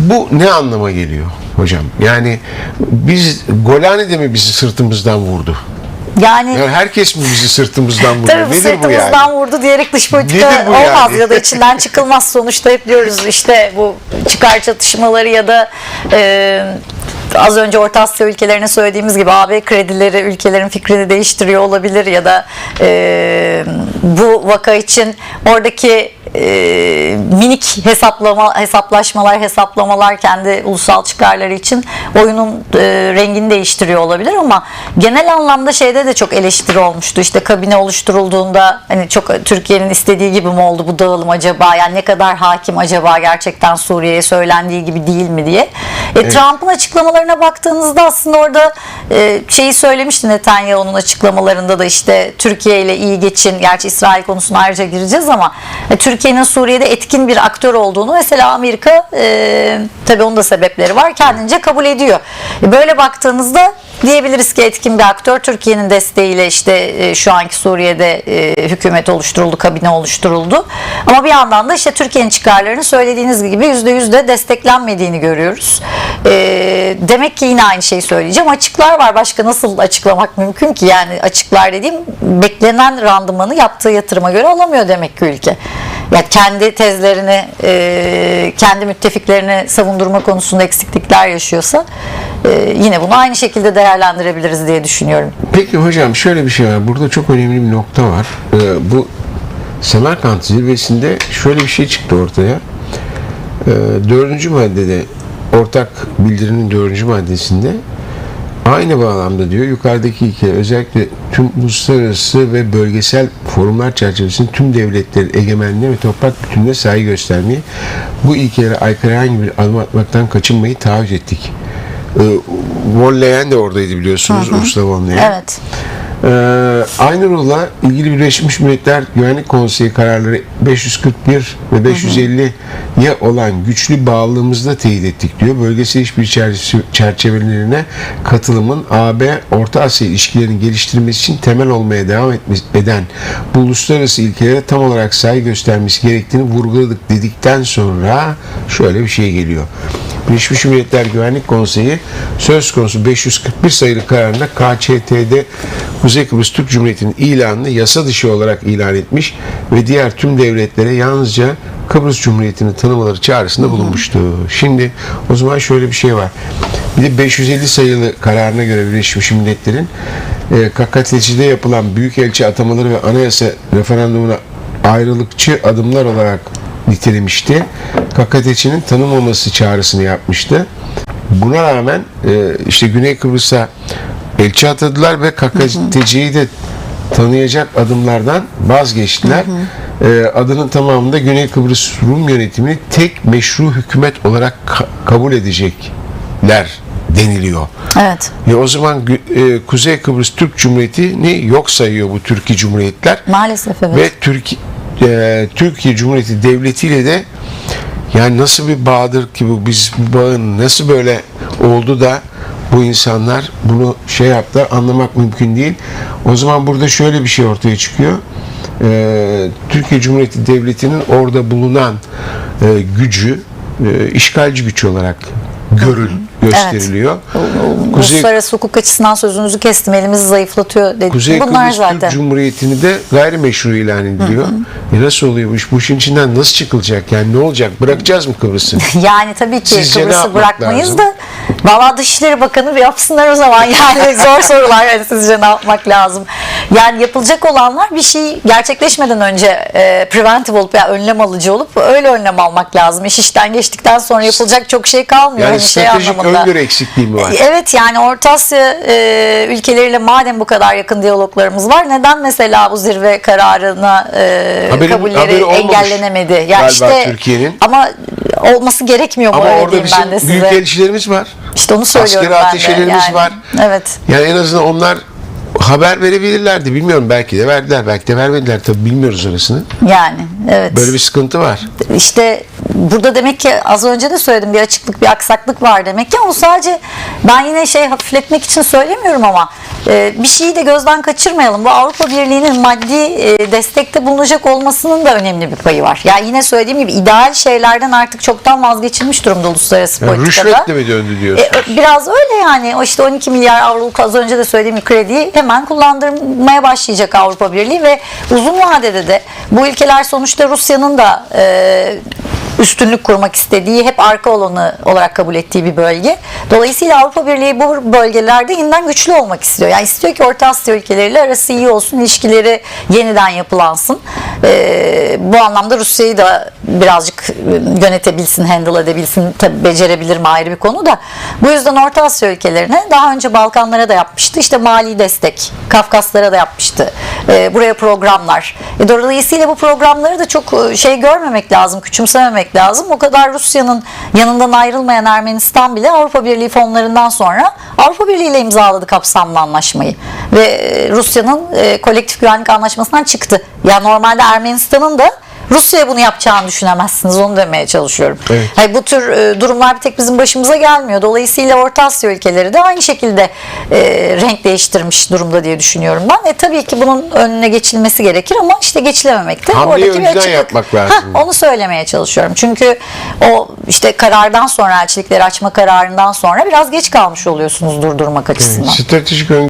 Bu ne anlama geliyor hocam? Yani biz Golani de mi bizi sırtımızdan vurdu? Yani Yani herkes mi bizi sırtımızdan vurdu? Tabii bu Nedir bu sırtımızdan yani? vurdu diyerek dış politika bu olmaz yani? ya da içinden çıkılmaz sonuçta hep diyoruz işte bu çıkar çatışmaları ya da e, az önce Orta Asya ülkelerine söylediğimiz gibi AB kredileri ülkelerin fikrini değiştiriyor olabilir ya da e, bu vaka için oradaki e, minik hesaplama hesaplaşmalar hesaplamalar kendi ulusal çıkarları için oyunun e, rengini değiştiriyor olabilir ama genel anlamda şeyde de çok eleştiri olmuştu. İşte kabine oluşturulduğunda hani çok Türkiye'nin istediği gibi mi oldu bu dağılım acaba? Yani ne kadar hakim acaba gerçekten Suriye'ye söylendiği gibi değil mi diye. E, Trump'ın açıklamalarına baktığınızda aslında orada e, şeyi söylemişti Netanyahu'nun açıklamalarında da işte Türkiye ile iyi geçin. Gerçi İsrail konusuna ayrıca gireceğiz ama e, Türkiye'nin Suriye'de etkin bir aktör olduğunu mesela Amerika e, tabii onun da sebepleri var kendince kabul ediyor. E, böyle baktığınızda diyebiliriz ki etkin bir aktör Türkiye'nin desteğiyle işte e, şu anki Suriye'de e, hükümet oluşturuldu, kabine oluşturuldu. Ama bir yandan da işte Türkiye'nin çıkarlarını söylediğiniz gibi yüzde yüzde desteklenmediğini görüyoruz. E, demek ki yine aynı şeyi söyleyeceğim. Açıklar var. Başka nasıl açıklamak mümkün ki? Yani açıklar dediğim beklenen randımanı yaptığı yatırıma göre alamıyor demek ki ülke. Yani kendi tezlerini, e, kendi müttefiklerini savundurma konusunda eksiklikler yaşıyorsa e, yine bunu aynı şekilde değerlendirebiliriz diye düşünüyorum. Peki hocam şöyle bir şey var. Burada çok önemli bir nokta var. Ee, bu Semerkant zirvesinde şöyle bir şey çıktı ortaya. Ee, dördüncü maddede ortak bildirinin dördüncü maddesinde aynı bağlamda diyor yukarıdaki ilke özellikle tüm uluslararası ve bölgesel forumlar çerçevesinde tüm devletlerin egemenliğine ve toprak bütünlüğüne saygı göstermeyi bu ilkelere aykırı herhangi bir adım atmaktan kaçınmayı taahhüt ettik. Ee, von Leyen de oradaydı biliyorsunuz Ursula von Leyen. Evet. Ee, aynı rolla ilgili Birleşmiş Milletler Güvenlik Konseyi kararları 541 ve 550'ye olan güçlü bağlılığımızda teyit ettik diyor. Bölgesel işbirliği çerçeve- çerçevelerine katılımın AB Orta Asya ilişkilerini geliştirmesi için temel olmaya devam etmesi, eden bu uluslararası ilkelere tam olarak saygı göstermesi gerektiğini vurguladık dedikten sonra şöyle bir şey geliyor. Birleşmiş Milletler Güvenlik Konseyi söz konusu 541 sayılı kararında KÇT'de Kuzey Kıbrıs Türk Cumhuriyeti'nin ilanını yasa dışı olarak ilan etmiş ve diğer tüm devletlere yalnızca Kıbrıs Cumhuriyeti'ni tanımaları çağrısında bulunmuştu. Şimdi o zaman şöyle bir şey var. Bir de 550 sayılı kararına göre Birleşmiş Milletler'in e, KKTC'de yapılan büyükelçi atamaları ve anayasa referandumuna ayrılıkçı adımlar olarak nitelemişti. KKTC'nin tanınmaması çağrısını yapmıştı. Buna rağmen e, işte Güney Kıbrıs'a elçi atadılar ve KKTC'yi de tanıyacak adımlardan vazgeçtiler. E, adının tamamında Güney Kıbrıs Rum yönetimini tek meşru hükümet olarak ka- kabul edecekler deniliyor. Evet. E, o zaman e, Kuzey Kıbrıs Türk Cumhuriyeti'ni yok sayıyor bu Türkiye Cumhuriyetler. Maalesef evet. Ve Türkiye e, Türkiye Cumhuriyeti Devleti ile de yani nasıl bir bağdır ki bu biz bu bağın nasıl böyle oldu da bu insanlar bunu şey yaptı anlamak mümkün değil. O zaman burada şöyle bir şey ortaya çıkıyor. E, Türkiye Cumhuriyeti Devleti'nin orada bulunan e, gücü e, işgalci güç olarak görül gösteriliyor. Kuzey Uluslararası hukuk açısından sözünüzü kestim. Elimizi zayıflatıyor dedik. Kuzey Bunlar Kıbrıs zaten. Türk Cumhuriyeti'ni de gayrimeşru ilan ediliyor. E nasıl oluyor bu iş? Bu işin içinden nasıl çıkılacak? Yani ne olacak? Bırakacağız mı Kıbrıs'ı? Yani tabii ki Sizce Kıbrıs'ı bırakmayız lazım? da valla Dışişleri Bakanı bir yapsınlar o zaman yani zor sorular yani sizce ne yapmak lazım? Yani yapılacak olanlar bir şey gerçekleşmeden önce e, preventive olup yani önlem alıcı olup öyle önlem almak lazım. İş işten geçtikten sonra yapılacak çok şey kalmıyor. Yani hani şey stratejik anlamında. öngörü eksikliği mi var? Evet yani Orta Asya e, ülkeleriyle madem bu kadar yakın diyaloglarımız var neden mesela bu zirve kararına e, Haberin- kabulleri haberi engellenemedi? Ya galiba işte Türkiye'nin. ama olması gerekmiyor mu Ama orada diyeyim ben de bizim size. büyükelçilerimiz var. İşte onu söylüyorum askeri ben de. Yani. var. Evet. Yani en azından onlar haber verebilirlerdi. Bilmiyorum belki de verdiler. Belki de vermediler. Tabii bilmiyoruz orasını. Yani evet. Böyle bir sıkıntı var. İşte burada demek ki az önce de söyledim bir açıklık bir aksaklık var demek ki onu sadece ben yine şey hafifletmek için söylemiyorum ama e, bir şeyi de gözden kaçırmayalım. Bu Avrupa Birliği'nin maddi e, destekte bulunacak olmasının da önemli bir payı var. Yani yine söylediğim gibi ideal şeylerden artık çoktan vazgeçilmiş durumda uluslararası Yani politikada. rüşvetle mi döndü diyorsun? E, biraz öyle yani. O işte 12 milyar avroluk az önce de söylediğim gibi krediyi hemen kullandırmaya başlayacak Avrupa Birliği ve uzun vadede de bu ülkeler sonuçta Rusya'nın da e, üstünlük kurmak istediği, hep arka olanı olarak kabul ettiği bir bölge. Dolayısıyla Avrupa Birliği bu bölgelerde yeniden güçlü olmak istiyor. Yani istiyor ki Orta Asya ülkeleriyle arası iyi olsun, ilişkileri yeniden yapılansın. E, bu anlamda Rusya'yı da birazcık e, yönetebilsin, handle edebilsin. Tabii becerebilir mi ayrı bir konu da. Bu yüzden Orta Asya ülkelerine daha önce Balkanlara da yapmıştı. İşte mali destek, Kafkaslara da yapmıştı. E, buraya programlar. E, dolayısıyla bu programları da çok e, şey görmemek lazım, küçümsememek lazım. O kadar Rusya'nın yanından ayrılmayan Ermenistan bile Avrupa Birliği fonlarından sonra Avrupa Birliği ile imzaladı kapsamlı anlaşmayı. Ve Rusya'nın kolektif güvenlik anlaşmasından çıktı. Ya normalde Ermenistan'ın da Rusya'ya bunu yapacağını düşünemezsiniz. Onu demeye çalışıyorum. Evet. Hayır, bu tür e, durumlar bir tek bizim başımıza gelmiyor. Dolayısıyla Orta Asya ülkeleri de aynı şekilde e, renk değiştirmiş durumda diye düşünüyorum ben. E, tabii ki bunun önüne geçilmesi gerekir ama işte geçilememekte Hamleyi oradaki bir önceden açıklık. yapmak lazım. Hah, onu söylemeye çalışıyorum. Çünkü o işte karardan sonra elçilikleri açma kararından sonra biraz geç kalmış oluyorsunuz durdurmak açısından. Stratejik ön